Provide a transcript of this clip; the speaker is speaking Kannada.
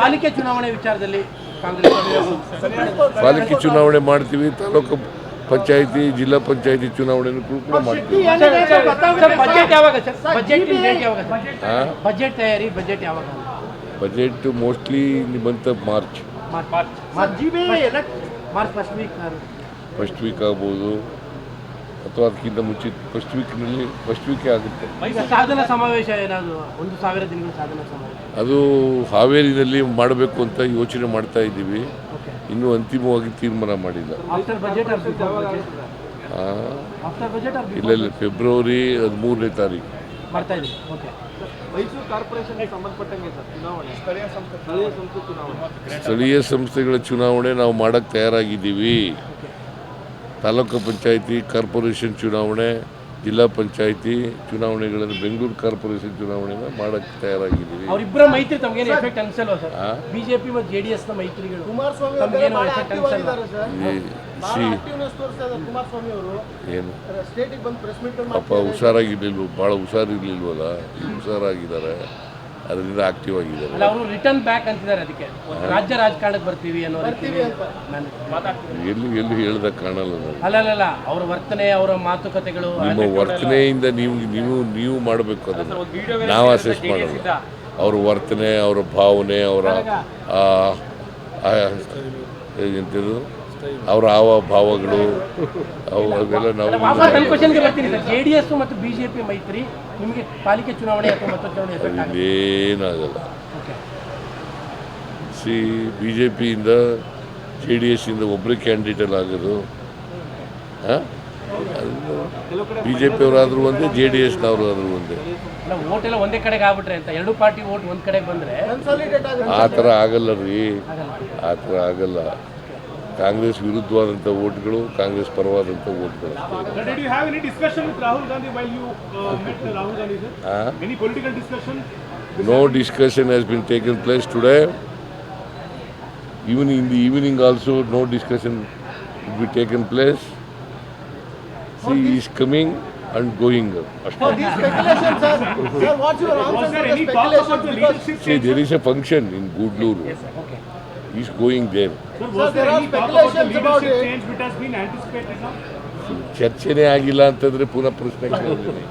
ಪಾಲಿಕೆ ಚುನಾವಣೆ ವಿಚಾರದಲ್ಲಿ ಕಾಂಗ್ರೆಸ್ ಪಾಲಿಕೆ ಚುನಾವಣೆ ಮಾಡ್ತೀವಿ ತಾಲೂಕು ಪಂಚಾಯತಿ ಜಿಲ್ಲಾ ಪಂಚಾಯತಿ ಚುನಾವಣೆ ಕೂಡ ಮಾಡ್ತೀವಿ. ಬಜೆಟ್ ಯಾವಾಗ ಬಜೆಟ್ ಡೇಟ್ ಯಾವಾಗ ಬಜೆಟ್ ತಯಾರಿ ಬಜೆಟ್ ಯಾವಾಗ? Budget mostly in the month of March first week ಆಗ್ಬೋದು. ಅಥವಾ ಅದಕ್ಕಿಂತ ಮುಂಚೆ ಫಸ್ಟ್ ವೀಕ್ನಲ್ಲಿ ಫಸ್ಟ್ ವೀಕೇ ಆಗುತ್ತೆ. ಸಾಧನ ಸಮಾವೇಶ ಏನಾದರೂ ಒಂದು ಸಾವಿರ ದಿನಗಳ ಸಾಧನ ಸಮಾವೇಶ? ಅದು ಹಾವೇರಿನಲ್ಲಿ ಮಾಡಬೇಕು ಅಂತ ಯೋಚನೆ ಮಾಡ್ತಾ ಇದ್ದೀವಿ. ಇನ್ನೂ ಅಂತಿಮವಾಗಿ ತೀರ್ಮಾನ ಮಾಡಿಲ್ಲ. ಇಲ್ಲ ಇಲ್ಲ. ಫೆಬ್ರವರಿ ಹದಿಮೂರನೇ ತಾರೀಕು. ಬರ್ತಾ ಇದೆ. ಓಕೆ ಮೈಸೂರು ಕಾರ್ಪೊರೇಷನ್ಗೆ ಸಂಬಂಧಪಟ್ಟಂಗೆ ಸರ್ ಚುನಾವಣೆ. ಸ್ಥಳೀಯ ಸಂಸ್ಥೆ ಚುನಾವಣೆ. ಸ್ಥಳೀಯ ಸಂಸ್ಥೆಗಳ ಚುನಾವಣೆ ನಾವು ಮಾಡಕ್ಕೆ ತಯಾರಾಗಿದ್ದೀವಿ. ತಾಲೂಕು ಪಂಚಾಯಿತಿ ಕಾರ್ಪೊರೇಷನ್ ಚುನಾವಣೆ ಜಿಲ್ಲಾ ಪಂಚಾಯಿತಿ ಚುನಾವಣೆಗಳನ್ನು ಬೆಂಗಳೂರು ಕಾರ್ಪೊರೇಷನ್ ಚುನಾವಣೆನ ಮಾಡಕ್ಕೆ ತಯಾರಾಗಿದ್ದೀವಿ. ಅವರಿಬ್ಬರ ಮೈತ್ರಿ ತಮಗೇನು ಎಫೆಕ್ಟ್ ಅನ್ಸಲ್ವಾ ಸರ್? ಬಿಜೆಪಿ ಮತ್ತು ಮೈತ್ರಿಗಳು ಕುಮಾರಸ್ವಾಮಿ ತಮಗೇನು ಎಫೆಕ್ಟ್ ಅನ್ಸಲ್ವಾ? ಏನು? ಪಾಪ ಹುಷಾರಾಗಿರ್ಲಿಲ್ವ? ಭಾಳ ಹುಷಾರಿರ್ಲಿಲ್ವಲ್ಲ? ಹುಷಾರಾಗಿದ್ದಾರೆ. ಅದರಿಂದ ಆಕ್ಟಿವ್ ಆಗಿದ್ದಾರೆ. ಅಲ್ಲ ಅವರು ರಿಟರ್ನ್ ಬ್ಯಾಕ್ ಅಂತಿದ್ದಾರೆ ಅದಕ್ಕೆ. ಒಂದು ರಾಜ್ಯ ರಾಜಕಾರಣಕ್ಕೆ ಬರ್ತೀವಿ ಅನ್ನೋ ನಾನು ಮಾತಾಡ್ತೀನಿ. ಎಲ್ಲಿ ಎಲ್ಲಿ ಹೇಳ್ದ ಕಾಣಲ್ಲ ನನಗೆ ಅಲ್ಲ ಅಲ್ಲ ಅಲ್ಲ ಅವರ ವರ್ತನೆ ಅವರ ಮಾತುಕತೆಗಳು ನಿಮ್ಮ ವರ್ತನೆಯಿಂದ ನೀವು ನೀವು ನೀವು ಮಾಡಬೇಕು ಅದನ್ನು. ನಾವು ಅಸೆಸ್ ಮಾಡಲ್ಲ. ಅವ್ರ ವರ್ತನೆ ಅವರ ಭಾವನೆ ಅವರ ಎಂಥದ್ದು ಅವರ ಹಾವ ಭಾವಗಳು ಅವು ಅವೆಲ್ಲ ನಾವು ಜೆ ಡಿ ಎಸ್ ಮತ್ತು ಬಿಜೆಪಿ ಮೈತ್ರಿ ನಿಮಗೆ ಪಾಲಿಕೆ ಚುನಾವಣೆ ಏನಾಗಲ್ಲ ಸಿ ಬಿ ಜೆ ಪಿಯಿಂದ ಜೆ ಡಿ ಎಸ್ಸಿಂದ ಒಬ್ಬರೇ ಕ್ಯಾಂಡಿಡೇಟ್ ಆಗೋದು. ಬಿ ಜೆ ಪಿಯವರಾದರೂ ಒಂದೇ ಜೆ ಡಿ ಎಸ್ನವರು ಆದರೂ ಒಂದೇ. ಒಂದೇ ಕಡೆಗೆ ಆಗ್ಬಿಟ್ರೆ ಅಂತ. ಎರಡು ಪಾರ್ಟಿ ಓಟ್ ಒಂದ್ ಕಡೆಗೆ ಬಂದ್ರೆ ಆ ಥರ ಆಗಲ್ಲ ರೀ. ಆ ಥರ ಆಗಲ್ಲ. ಕಾಂಗ್ರೆಸ್ ವಿರುದ್ಧವಾದಂಥ ಓಟ್ಗಳು ಕಾಂಗ್ರೆಸ್ ಪರವಾದಂಥ ಓಟ್ಗಳು ಅಷ್ಟೇ Did you have any discussion with Rahul Gandhi while you uh, met Rahul Gandhi, sir? ಆ? Any political discussion? No discussion has been taken place today. Even in the evening also, no discussion will be taken place. See, he is coming and going. For these speculations, sir, sir, what's your Was answer there to the any talk about speculations? the Because, leadership See, change? there is a function in Gudluru. Okay He Is going there. Sir, Sir, was there any the speculations about it. change which has been anticipated now? ಚರ್ಚೆನೇ ಆಗಿಲ್ಲ ಅಂತಂದ್ರೆ ಪುನಃ ಪ್ರಶ್ನೆ ಕೇಳಿದ್ದೀನಿ